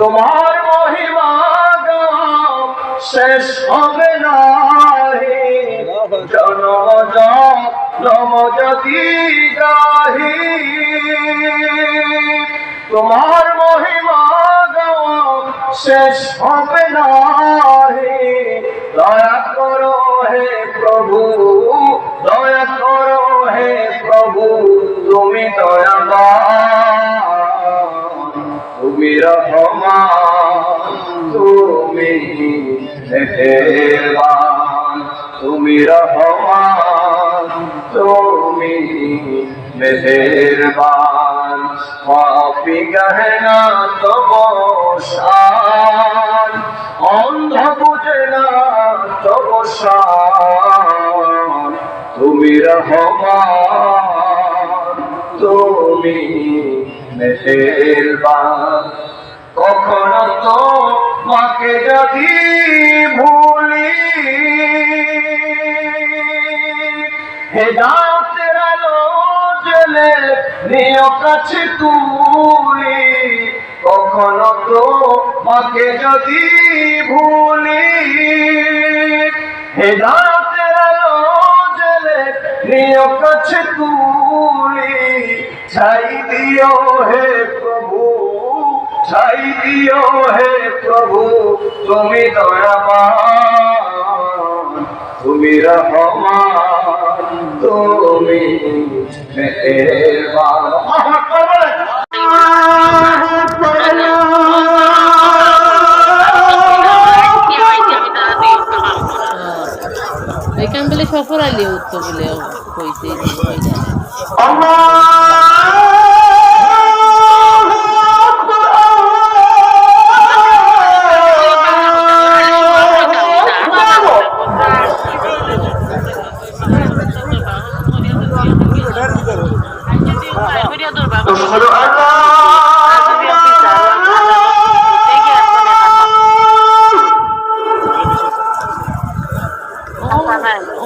তোমার মহিমা শেষ হবে না জনম জনম যদি গাহি তোমার মহিমা শেষ হবে না দয়া করো হে প্রভু, দয়া করো হে প্রভু, তুমি দয়াবান। তুমি রহমান, তুমি মেহেরবান। তুমি রহমান, তুমি মেহেরবান। পাপি গহনা তব শান অন্ধ বুঝে না তব শান তুমি রহমান, তুমি কখনো তো মাকে যদি ভুলি। হেদাতের আলো জেলে নিয় কাছে তুলি। কখনো তো মাকে যদি ভুলি। হেদাতের আলো জেলে নিয় কাছে তুলি। ছাই দিও হে প্রভু ছাই দিও হে প্রভু তুমি দয়াবান তুমি রহমান তুমি মেহেরবান। এখান বলে সফর আলি উত্তর বলে হইতে أشهد أن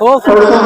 好。